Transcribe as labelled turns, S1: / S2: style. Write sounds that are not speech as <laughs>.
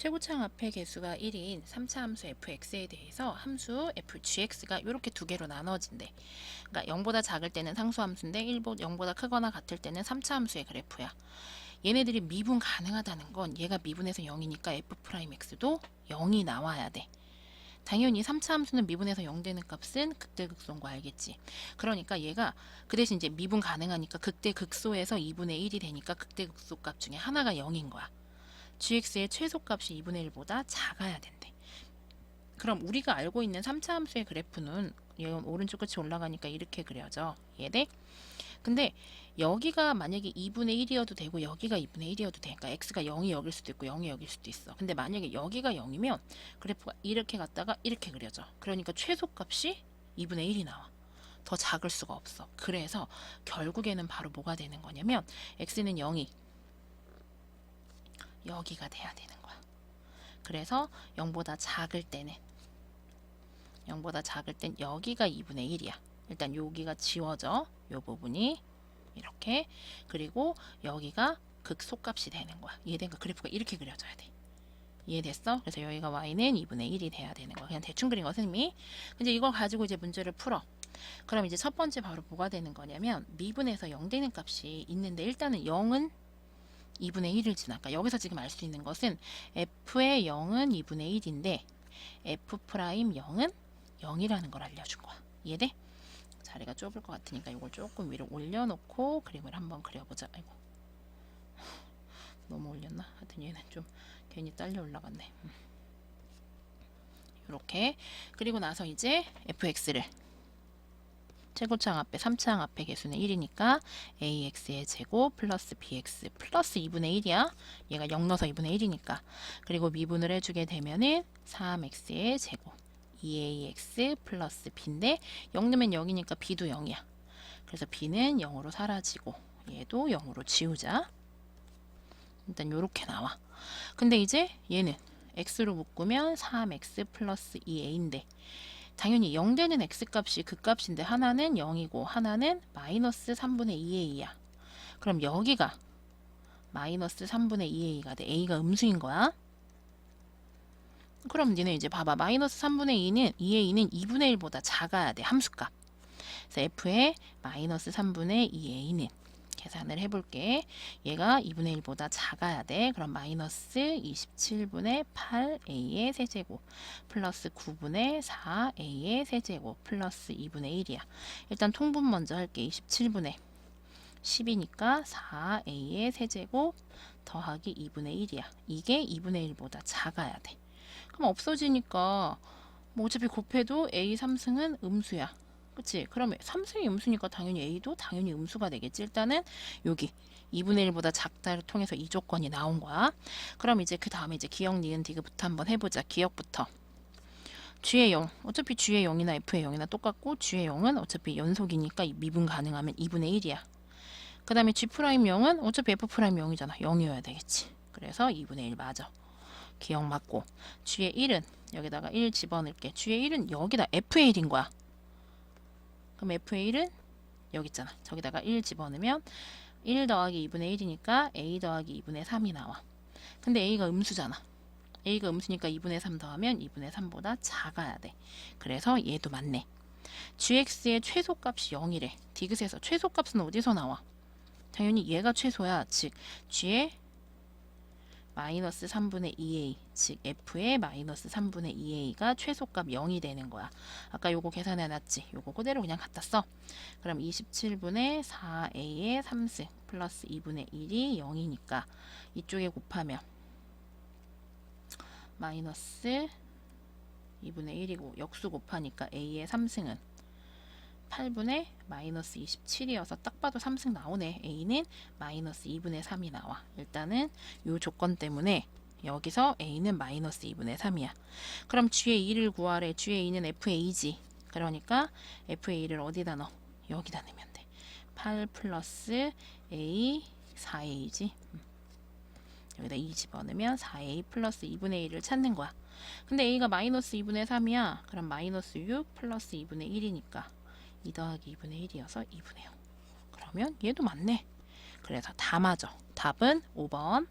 S1: 최고창 앞에 개수가 1인 3차 함수 fx에 대해서 함수 fgx가 이렇게 두 개로 나눠진대. 그러니까 0보다 작을 때는 상수 함수인데 1보 0보다 크거나 같을 때는 3차 함수의 그래프야. 얘네들이 미분 가능하다는 건 얘가 미분에서 0이니까 f'x도 0이 나와야 돼. 당연히 3차 함수는 미분에서 0 되는 값은 극대 극소인 거 알겠지? 그러니까 얘가 그 대신 이제 미분 가능하니까 극대 극소에서 2분의 1이 되니까 극대 극소 값 중에 하나가 0인 거야. Gx의 최소값이 2분의 1보다 작아야 된대. 그럼 우리가 알고 있는 3차 함수의 그래프는 얘 오른쪽 끝이 올라가니까 이렇게 그려져. 얘네. 근데 여기가 만약에 2분의 1이어도 되고 여기가 2분의 1이어도 돼. 그러니까 x가 0이 여길 수도 있고 0이 여길 수도 있어. 근데 만약에 여기가 0이면 그래프가 이렇게 갔다가 이렇게 그려져. 그러니까 최소값이 2분의 1이 나와. 더 작을 수가 없어. 그래서 결국에는 바로 뭐가 되는 거냐면 x는 0이 여기가 돼야 되는 거야. 그래서 0보다 작을 때는 0보다 작을 땐 여기가 2분의 1이야. 일단 여기가 지워져. 요 부분이 이렇게 그리고 여기가 극소값이 되는 거야. 이해된 거 그래프가 이렇게 그려져야 돼. 이해됐어? 그래서 여기가 y는 2분의 1이 돼야 되는 거야. 그냥 대충 그린 거 선생님이. 근데 이걸 가지고 이제 문제를 풀어. 그럼 이제 첫 번째 바로 뭐가 되는 거냐면 미분에서 0 되는 값이 있는데 일단은 0은 2분의 1을 지나까 여기서 지금 알 수 있는 것은 f의 0은 2분의 1인데 f 프라임 0은 0이라는 걸 알려준 거야. 이해돼? 자리가 좁을 것 같으니까 이걸 조금 위로 올려놓고 그림을 한번 그려보자. 아이고 <laughs> 너무 올렸나? 하여튼 얘는 좀 괜히 딸려 올라갔네. 음. 이렇게 그리고 나서 이제 fx를 최고창 앞에 3창 앞에 개수는 1이니까 ax의 제곱 플러스 bx 플러스 2분의 1이야. 얘가 0 넣어서 2분의 1이니까. 그리고 미분을 해주게 되면은 3x의 제곱 2ax 플러스 b인데 0 넣으면 0이니까 b도 0이야. 그래서 b는 0으로 사라지고 얘도 0으로 지우자. 일단 요렇게 나와. 근데 이제 얘는 x로 묶으면 3x 플러스 2a인데 당연히 0 되는 x값이 그 값인데 하나는 0이고 하나는 마이너스 3분의 2a야. 그럼 여기가 마이너스 3분의 2a가 돼. a가 음수인 거야. 그럼 니네 이제 봐봐. 마이너스 3분의 2는 2a는 2분의 1보다 작아야 돼. 함수값. 그래서 f의 마이너스 3분의 2a는 계산을 해볼게. 얘가 2분의 1보다 작아야 돼. 그럼 마이너스 27분의 8a의 세제곱 플러스 9분의 4a의 세제곱 플러스 2분의 1이야. 일단 통분 먼저 할게. 27분의 10이니까 4a의 세제곱 더하기 2분의 1이야. 이게 2분의 1보다 작아야 돼. 그럼 없어지니까 뭐 어차피 곱해도 a 3승은 음수야. 그치? 그러면 3승이 음수니까 당연히 A도 당연히 음수가 되겠지. 일단은 여기 2분의 1보다 작다를 통해서 이 조건이 나온 거야. 그럼 이제 그 다음에 이제 기억, 니은, 디귿부터 한번 해보자. 기억부터. G의 0. 어차피 G의 0이나 F의 0이나 똑같고 G의 0은 어차피 연속이니까 미분 가능하면 2분의 1이야. 그 다음에 G 프라임 0은 어차피 F 프라임 0이잖아. 0이어야 되겠지. 그래서 2분의 1 맞아. 기억 맞고. G의 1은 여기다가 1 집어넣을게. G의 1은 여기다 F의 1인 거야. 그럼 f의 1은 여기 있잖아. 저기다가 1 집어넣으면 1 더하기 2분의 1이니까 a 더하기 2분의 3이 나와. 근데 a가 음수잖아. a가 음수니까 2분의 3 더하면 2분의 3보다 작아야 돼. 그래서 얘도 맞네. gx의 최소값이 0이래. 디귿에서 최소값은 어디서 나와? 당연히 얘가 최소야. 즉 g의 마이너스 3분의 2a, 즉 f의 마이너스 3분의 2a가 최소값 0이 되는 거야. 아까 요거 계산해 놨지? 요거 그대로 그냥 갖다 써. 그럼 27분의 4a의 3승 플러스 2분의 1이 0이니까 이쪽에 곱하면 마이너스 2분의 1이고 역수 곱하니까 a의 3승은 8분의 마이너스 27이어서 딱 봐도 3승 나오네. A는 마이너스 2분의 3이 나와. 일단은 이 조건 때문에 여기서 A는 마이너스 2분의 3이야. 그럼 G의 2를 구하래. G의 2는 F의 2지. 그러니까 F의 2를 어디다 넣어? 여기다 넣으면 돼. 8 플러스 A 4A지. 음. 여기다 2 집어넣으면 4A 플러스 2분의 1을 찾는 거야. 근데 A가 마이너스 2분의 3이야. 그럼 마이너스 6 플러스 2분의 1이니까 2 더하기 2분의 1이어서 2분의 0. 그러면 얘도 맞네. 그래서 다 맞아. 답은 5번.